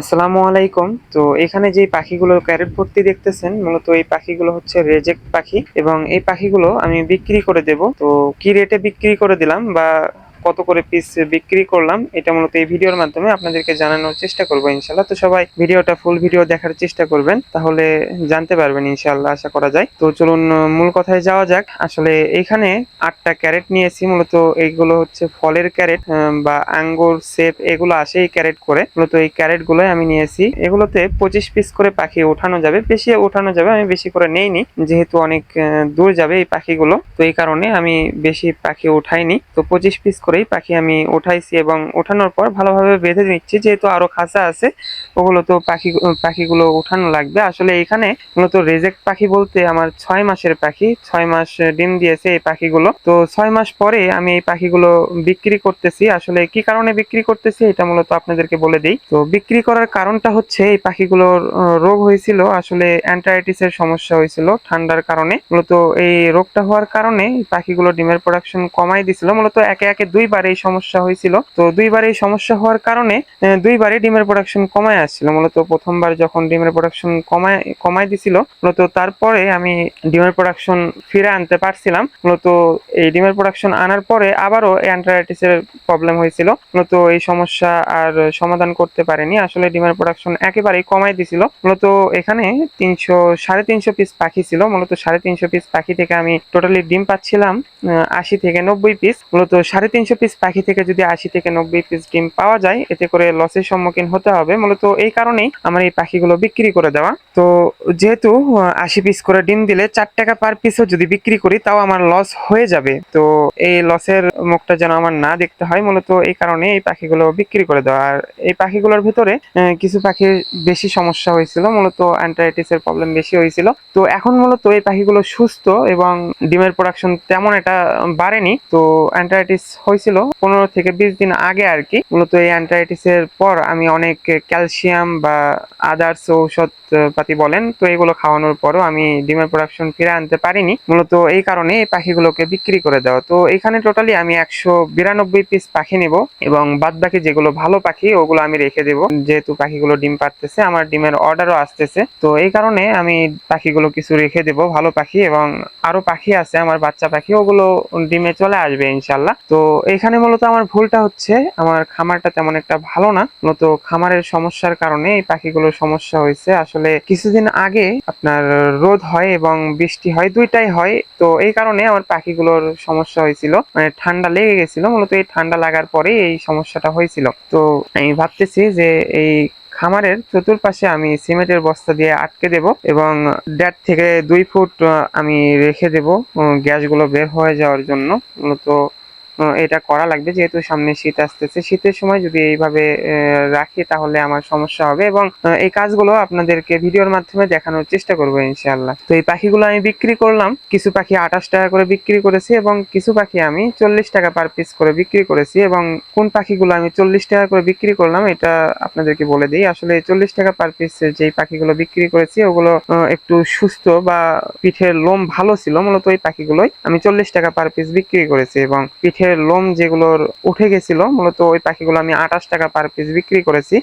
আসসালামু আলাইকুম। তো এখানে যে পাখিগুলো ক্যারেট ভর্তি দেখতেছেন, মূলত এই পাখিগুলো হচ্ছে রেজেক্ট পাখি এবং এই পাখিগুলো আমি বিক্রি করে দেব। তো কি রেটে বিক্রি করে দিলাম বা কত করে পিস বিক্রি করলাম, এটা মূলত এই ভিডিওর মাধ্যমে আপনাদেরকে জানানোর চেষ্টা করব ইনশাল্লাহ তো সবাই ভিডিওটা ফুল ভিডিও দেখার চেষ্টা করবেন, তাহলে জানতে পারবেন ইনশাল্লাহ আশা করা যায়। তো চলুন মূল কথায় যাওয়া যাক। আসলে এখানে আটটা ক্যারেট নিয়েছি, মূলত এইগুলো হচ্ছে ফলের ক্যারেট বা আঙ্গুর, সেপ, এগুলো আসে এই ক্যারেট করে। মূলত এই ক্যারেট গুলোই আমি নিয়েছি। এগুলোতে পঁচিশ পিস করে পাখি ওঠানো যাবে। বেশি ওঠানো যাবে, আমি বেশি করে নেইনি, যেহেতু অনেক দূর যাবে এই পাখিগুলো। তো এই কারণে আমি বেশি পাখি উঠাইনি তো পঁচিশ পিস করেই পাখি আমি উঠাইছি এবং ওঠানোর পর ভালোভাবে বেঁধে নিচ্ছি, যেহেতু আরও খাঁচা আছে, ওগুলো তো পাখি, পাখিগুলো উঠানো লাগবে। আসলে এখানে মূলত রেজেক্ট পাখি বলতে আমার ছয় মাসের পাখি, ছয় মাস ডিম দিয়েছে এই পাখিগুলো। তো ছয় মাস পরে আমি এই পাখিগুলো বিক্রি করতেছি। আসলে কি কারণে বিক্রি করতেছি এটা মূলত আপনাদেরকে বলে দিই। তো বিক্রি করার কারণটা হচ্ছে এই পাখিগুলোর রোগ হয়েছিল। আসলে অ্যান্টারাইটিস এর সমস্যা হয়েছিল ঠান্ডার কারণে। মূলত এই রোগটা হওয়ার কারণে পাখিগুলো ডিমের প্রোডাকশন কমাই দিছিল। মূলত একে একে দুইবার এই সমস্যা হয়েছিল। তো দুইবার এই সমস্যা হওয়ার কারণে দুইবারই ডিমের প্রোডাকশন কমায় আসছিল। মূলত প্রথমবার যখন ডিমের প্রোডাকশন কমায় কমায় দিছিল, মূলত তারপরে আমি ডিমের প্রোডাকশন ফিরে আনতে পারছিলাম। মূলত এই ডিমের প্রোডাকশন আনার পরে আবারও অ্যান্টারাইটিস এর প্রবলেম হয়েছিল। মূলত এই সমস্যা আর সমাধান করতে পারেনি। আসলে ডিমের প্রোডাকশন একেবারেই কমাই দিছিল। মূলত এখানে তিনশো, সাড়ে তিনশো পিস পাখি ছিল। মূলত সাড়ে তিনশো পিস পাখি থেকে আমি টোটালি ডিম পাচ্ছিলাম আশি থেকে নব্বই পিস মূলত সাড়ে তিনশো পিস পাখি থেকে যদি আশি থেকে নব্বই পিস ডিম পাওয়া যায়, এতে করে লসের সম্মুখীন হতে হবে। মূলত এই কারণেই আমার এই পাখিগুলো বিক্রি করে দেওয়া। তো যেহেতু আশি পিস করে ডিম দিলে চার টাকা পার পিসও যদি বিক্রি করি, তাও আমার লস হয়ে যাবে। তো এই লসের মুখটা যেন আমার না দেখতে হয়, মূলত এই কারণে এই পাখিগুলো বিক্রি করে দেওয়া। আর এই পাখিগুলোর ভিতরে কিছু পাখির বেশি সমস্যা হয়েছিল, মূলত অ্যান্টারাইটিস এর প্রবলেম বেশি হয়েছিল। তো এখন মূলত এই পাখিগুলো সুস্থ এবং ডিমের প্রোডাকশন তেমন এটা বাড়েনি। তো অ্যান্টারাইটিস হয়েছিল পনেরো থেকে বিশ দিন আগে আর কি। মূলত এই অ্যান্টারাইটিস এর পর আমি অনেক ক্যালসিয়াম বা আদার্স ঔষধ পাতি বলেন, তো এগুলো খাওয়ানোর পরও আমি ডিমের প্রোডাকশন ফিরে আনতে পারিনি। মূলত এই কারণে এই পাখিগুলোকে বিক্রি করে দেওয়া। তো এখানে টোটালি আমি একশো বিরানব্বই পিস পাখি নেব এবং বাদ বাকি যেগুলো ভালো পাখি, ওগুলো আমি রেখে দেবো। যেহেতু পাখিগুলো ডিম পারতেছে আমার ডিমের অর্ডারও আসতেছে। তো এই কারণে আমি পাখিগুলো কিছু রেখে দেবো ভালো পাখি এবং আরও পাখি আছে, আমার বাচ্চা পাখি, ওগুলো ডিমে চলে আসবে ইনশাল্লাহ তো এখানে মূলত আমার ভুলটা হচ্ছে, আমার খামারটা তেমন একটা ভালো না। মূলত খামারের সমস্যার কারণে এই পাখিগুলোর সমস্যা হয়েছে। আসলে কিছুদিন আগে আপনার রোদ হয় এবং বৃষ্টি হয়, দুইটাই হয়। তো এই কারণে আমার পাখিগুলোর সমস্যা হয়েছিল। মানে ঠান্ডা লেগে গেছিল। মূলত এই ঠান্ডা লাগার পরে এই সমস্যাটা হয়েছিল। তো আমি ভাবতেছি যে এই খামারের চতুর্পাশে আমি সিমেন্টের বস্তা দিয়ে আটকে দেব এবং দেড় থেকে দুই ফুট আমি রেখে দেব গ্যাসগুলো বের হয়ে যাওয়ার জন্য। মূলত এটা করা লাগবে, যেহেতু সামনে শীত আসতেছে। শীতের সময় যদি এইভাবে রাখি, তাহলে আমার সমস্যা হবে এবং এই কাজগুলো আপনাদেরকে ভিডিওর মাধ্যমে দেখানোর চেষ্টা করব ইনশাআল্লাহ। তো এই পাখিগুলো আমি বিক্রি করলাম। কিছু পাখি আঠাশ টাকা করে বিক্রি করেছি এবং কিছু পাখি আমি চল্লিশ টাকা পার পিস করে বিক্রি করেছি এবং কোন পাখিগুলো আমি চল্লিশ টাকা করে বিক্রি করলাম, এটা আপনাদেরকে বলে দিই। আসলে চল্লিশ টাকা পার পিস যেই পাখিগুলো বিক্রি করেছি, ওগুলো একটু সুস্থ বা পিঠের লোম ভালো ছিল। মূলত ওই পাখিগুলোই আমি চল্লিশ টাকা পার পিস বিক্রি করেছি এবং পিঠের লোম যেগুলোর উঠে গেছিল মূলত ওই পাখিগুলো আমি আঠাশ টাকা পার পিস বিক্রি করেছি।